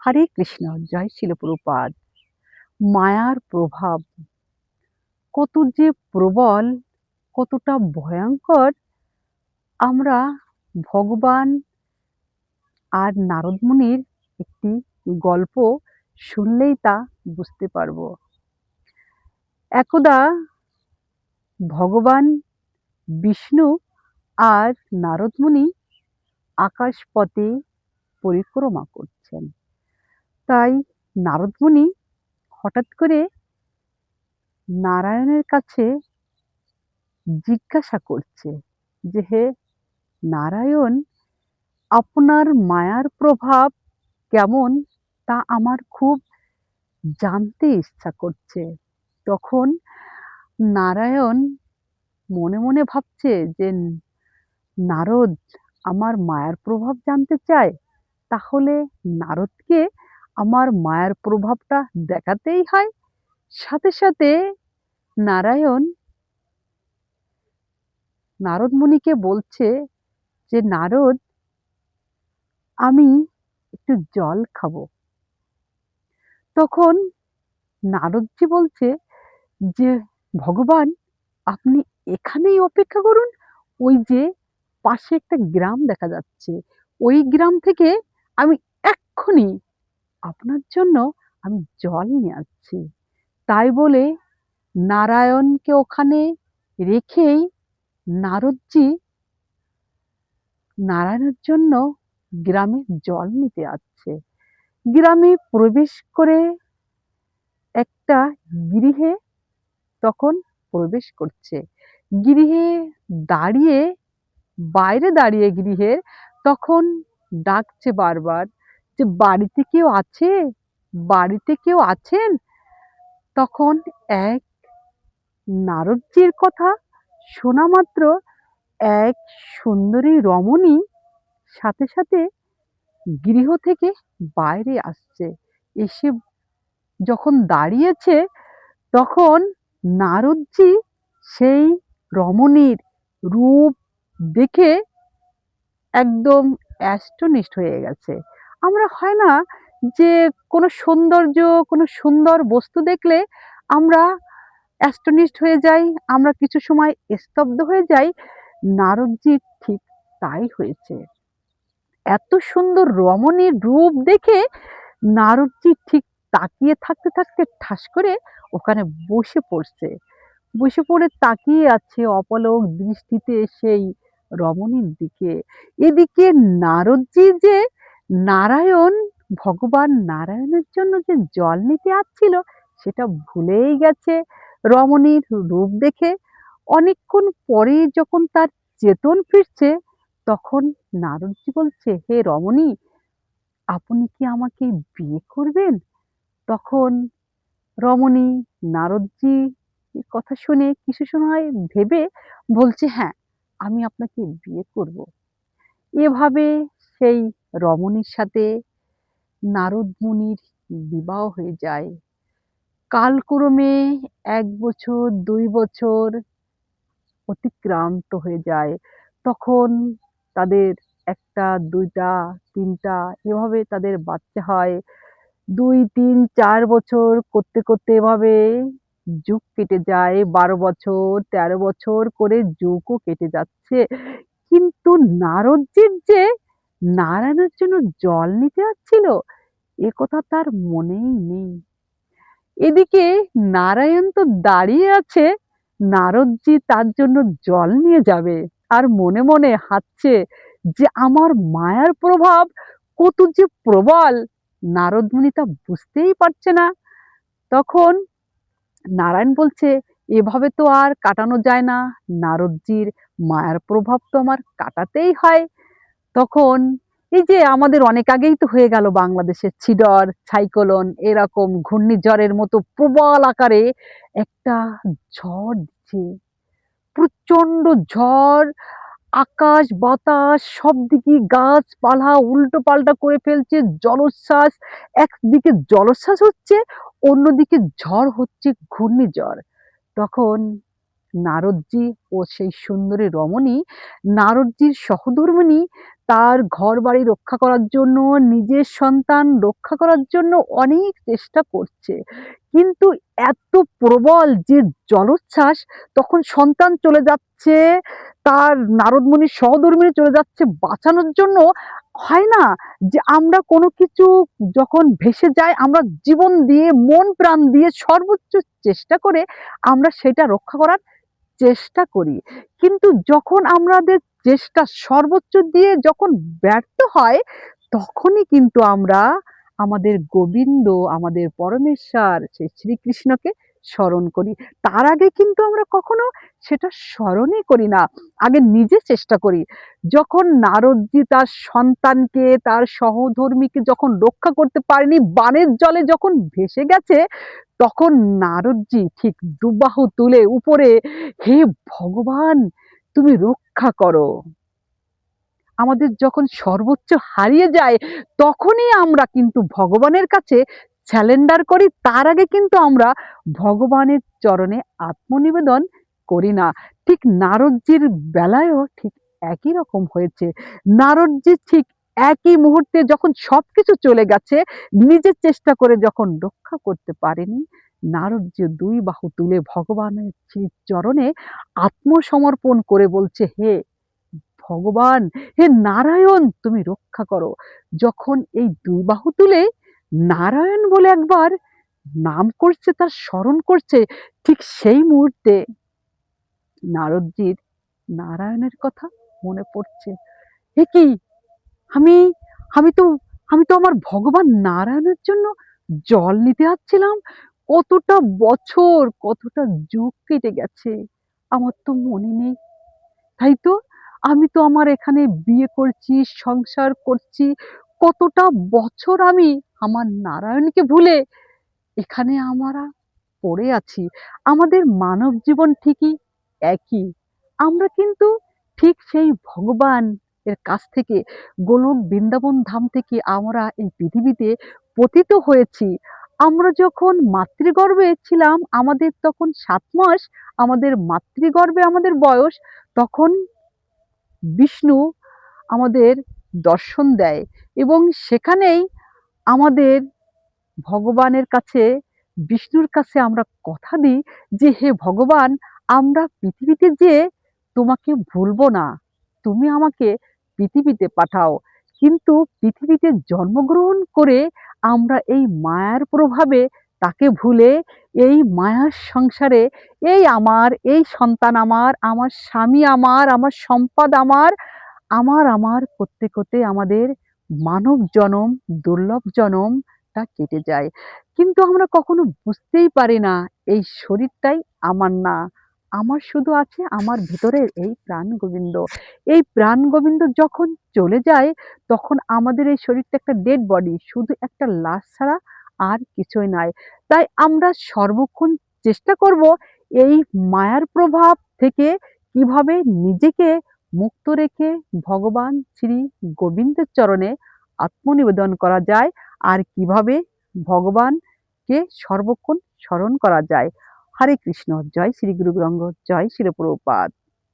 হরে কৃষ্ণ, জয় শিলপ্রপাত। মায়ার প্রভাব, কত যে প্রবল, কতটা ভয়ঙ্কর, আমরা ভগবান আর নারদ মুনির একটি গল্প শুনলেই তা বুঝতে পারব। একদা ভগবান বিষ্ণু আর নারদ মুনি আকাশপথে পরিক্রমা করছেন। তাই নারদ মুনি হঠাৎ করে নারায়ণের কাছে জিজ্ঞাসা করছে যে, হে নারায়ণ, আপনার মায়ার প্রভাব কেমন? তা আমার খুব জানতে ইচ্ছা করছে। তখন নারায়ণ মনে মনে ভাবছে যে, নারদ, আমার মায়ার প্রভাব জানতে চায়? তাহলে নারদকে আমার মায়ার প্রভাবটা দেখাতেই হয়। সাথে সাথে নারায়ণ নারদ মুনিকে বলছে যে, নারদ, আমি একটু জল খাব। তখন নারদজি বলছে যে, ভগবান, আপনি এখানেই অপেক্ষা করুন। ওই যে পাশে একটা গ্রাম দেখা যাচ্ছে। ওই গ্রাম থেকে আমি এক্ষুনি আপনার জন্য আমি জল নিয়ে আসছি। তাই বলে নারায়ণকে ওখানে রেখেই নারদজি নারায়ণের জন্য গ্রামে জল নিতে আসছে। গ্রামে প্রবেশ করে একটা গৃহে তখন প্রবেশ করছে। গৃহে দাঁড়িয়ে, বাইরে দাঁড়িয়ে গৃহের তখন ডাকছে বারবার। যে বাড়িতে কেউ আছে, বাড়িতে কেউ আছেন? তখন এক নারদজির কথা শোনা মাত্র এক সুন্দরী রমণী সাথে সাথে গৃহ থেকে বাইরে আসছে। এসে যখন দাঁড়িয়েছে, তখন নারদজি সেই রমণীর রূপ দেখে একদম অ্যাস্টনিস্ট হয়ে গেছে। আমরা হয় না যে কোনো সৌন্দর্য, কোনো সুন্দর বস্তু দেখলে আমরা অ্যাস্টনিস্ট হয়ে যাই, আমরা কিছু সময় স্তব্ধ হয়ে যাই, নারদজি ঠিক তাই হয়েছে। এত সুন্দর রমণীর রূপ দেখে নারদজি ঠিক তাকিয়ে থাকতে থাকতে ঠাস করে ওখানে বসে পড়ছে। বসে পড়ে তাকিয়ে আছে অপলক দৃষ্টিতে সেই রমণীর দিকে। এদিকে নারদজি যে নারায়ণ, ভগবান নারায়ণের জন্য যে জল নিতে আসছিল, সেটা ভুলেই গেছে। রমণীর রূপ দেখে অনেকক্ষণ পরে যখন তার চেতন ফিরছে, তখন নারদজি বলছে, হে রমণী, আপনি কি আমাকে বিয়ে করবেন? তখন রমণী নারদজি কথা শুনে কিছু সময় ভেবে বলছে হ্যাঁ আমি আপনাকে বিয়ে করব। এভাবে সেই রমণীর সাথে নারদ মুনির বিবাহ হয়ে যায়। কালক্রমে এক বছর, দুই বছর অতিক্রান্ত হয়ে যায়। তখন তাদের একটা, দুইটা, তিনটা এভাবে তাদের বাচ্চা হয়। দুই, তিন, চার বছর করতে করতে এভাবে যুগ কেটে যায়। বারো বছর, তেরো বছর করে যুগও কেটে যাচ্ছে। কিন্তু নারদজির যে নারায়ণের জন্য জল নিতে যাচ্ছিল এ কথা তার মনেই নেই। এদিকে নারায়ণ তো দাঁড়িয়ে আছে, নারদজি তার জন্য জল নিয়ে যাবে। আর মনে মনে হাঁটছে যে আমার মায়ার প্রভাব কত যে প্রবল নারদমুনি তা বুঝতেই পারছে না। তখন নারায়ণ বলছে, এভাবে তো আর কাটানো যায় না। নারদজির মায়ার প্রভাব তো আমার কাটাতেই হয়। তখন এই যে আমাদের অনেক আগেই তো হয়ে গেল বাংলাদেশের ছিডর সাইক্লোন এরকম ঘূর্ণিঝড়ের মতো প্রবল আকারে একটা ঝড় দিচ্ছে। প্রচণ্ড ঝড়, আকাশ, বাতাস, সব দিকে গাছপালা উল্টো পাল্টা করে ফেলছে, জলোচ্ছ্বাস। একদিকে জলোচ্ছ্বাস হচ্ছে, অন্যদিকে ঝড় হচ্ছে ঘূর্ণিঝড়। তখন নারদজি ও সেই সুন্দরী রমণী, নারদজির সহধর্মিণী তার ঘর বাড়ি রক্ষা করার জন্য, নিজের সন্তান রক্ষা করার জন্য অনেক চেষ্টা করছে। কিন্তু এত প্রবল যে জলোচ্ছ্বাস, তখন সন্তান চলে যাচ্ছে, তার নারদমুনির সহধর্মিণী চলে যাচ্ছে বাঁচানোর জন্য। হয় না যে আমরা কোনো কিছু যখন ভেসে যায়, আমরা জীবন দিয়ে, মন প্রাণ দিয়ে সর্বোচ্চ চেষ্টা করে আমরা সেটা রক্ষা করার চেষ্টা করি। কিন্তু যখন আমাদের চেষ্টা সর্বোচ্চ দিয়ে যখন ব্যর্থ হয়, তখনই কিন্তু আমরা আমাদের গোবিন্দ, আমাদের পরমেশ্বর সেই শ্রীকৃষ্ণকে স্মরণ করি। তার আগে কিন্তু আমরা কখনো সেটা স্মরণই করি না। আগে নিজে চেষ্টা করি। যখন নারদজি তার সন্তানকে, তার সহধর্মীকে যখন রক্ষা করতে পারেনি, বানের জলে যখন ভেসে গেছে, তখন নারদজি ঠিক দুবাহু তুলে উপরে, হে ভগবান, তুমি রক্ষা করো। আমাদের যখন সর্বোচ্চ হারিয়ে যায়, তখনই আমরা কিন্তু ভগবানের কাছে স্যালেন্ডার করি, তার আগে কিন্তু আমরা ভগবানের চরণে আত্মনিবেদন করি না। ঠিক নারদজির বেলায়ও ঠিক একই রকম হয়েছে। নারদজি ঠিক একই মুহূর্তে যখন সবকিছু চলে গেছে, নিজের চেষ্টা করে যখন রক্ষা করতে পারেনি, নারদজি দুই বাহু তুলে ভগবানের চরণে আত্মসমর্পণ করে বলছে, হে ভগবান, হে নারায়ণ, তুমি রক্ষা করো। যখন এই দুই বাহু তুলে নারায়ণ বলে একবার নাম করছে, তার স্মরণ করছে ঠিক সেই মুহূর্তে নারদজির নারায়ণের কথা মনে পড়ছে। এ কি? আমি আমি তো আমি তো আমার ভগবান নারায়ণের জন্য জল নিতে যাচ্ছিলাম কতটা বছর, কতটা যুগ কেটে গেছে, আমার তো মনে নেই। তাই তো আমি তো আমার এখানে বিয়ে করছি, সংসার করছি, কতটা বছর আমি আমার নারায়ণকে ভুলে এখানে আমরা পড়ে আছি। আমাদের মানব জীবন ঠিকই একই। আমরা কিন্তু ঠিক সেই ভগবান এর কাছ থেকে গোলক বৃন্দাবন ধাম থেকে আমরা এই পৃথিবীতে পতিত হয়েছি। আমরা যখন মাতৃগর্ভে ছিলাম, আমাদের তখন সাত মাস আমাদের মাতৃগর্ভে আমাদের বয়স, তখন বিষ্ণু আমাদের দর্শন দেয় এবং সেখানেই আমাদের ভগবানের কাছে, বিষ্ণুর কাছে আমরা কথা দিই যে, হে ভগবান, আমরা পৃথিবীতে যে তোমাকে ভুলবো না, তুমি আমাকে পৃথিবীতে পাঠাও। কিন্তু পৃথিবীতে জন্মগ্রহণ করে আমরা এই মায়ার প্রভাবে তাকে ভুলে, এই মায়ার সংসারে, এই আমার, এই সন্তান আমার আমার স্বামী আমার আমার সম্পদ আমার আমার আমার করতে করতে আমাদের মানব জনম দুর্লভ জনমটা কেটে যায়। কিন্তু আমরা কখনো বুঝতেই পারি না, এই শরীরটাই আমার না। আমার শুধু আছে আমার ভিতরের এই প্রাণ গোবিন্দ। এই প্রাণ গোবিন্দ যখন চলে যায়, তখন আমাদের এই শরীরটা একটা ডেড বডি শুধু একটা লাশ ছাড়া আর কিছুই নাই। তাই আমরা সর্বক্ষণ চেষ্টা করব এই মায়ার প্রভাব থেকে কীভাবে নিজেকে মুক্ত রেখে ভগবান শ্রী গোবিন্দের চরণে আত্মনিবেদন করা যায়। আর কীভাবে ভগবানকে সর্বক্ষণ স্মরণ করা যায়? হরে কৃষ্ণ। জয় শ্রী গুরু গ্রঙ্গ জয় শ্রী প্রভুপাদ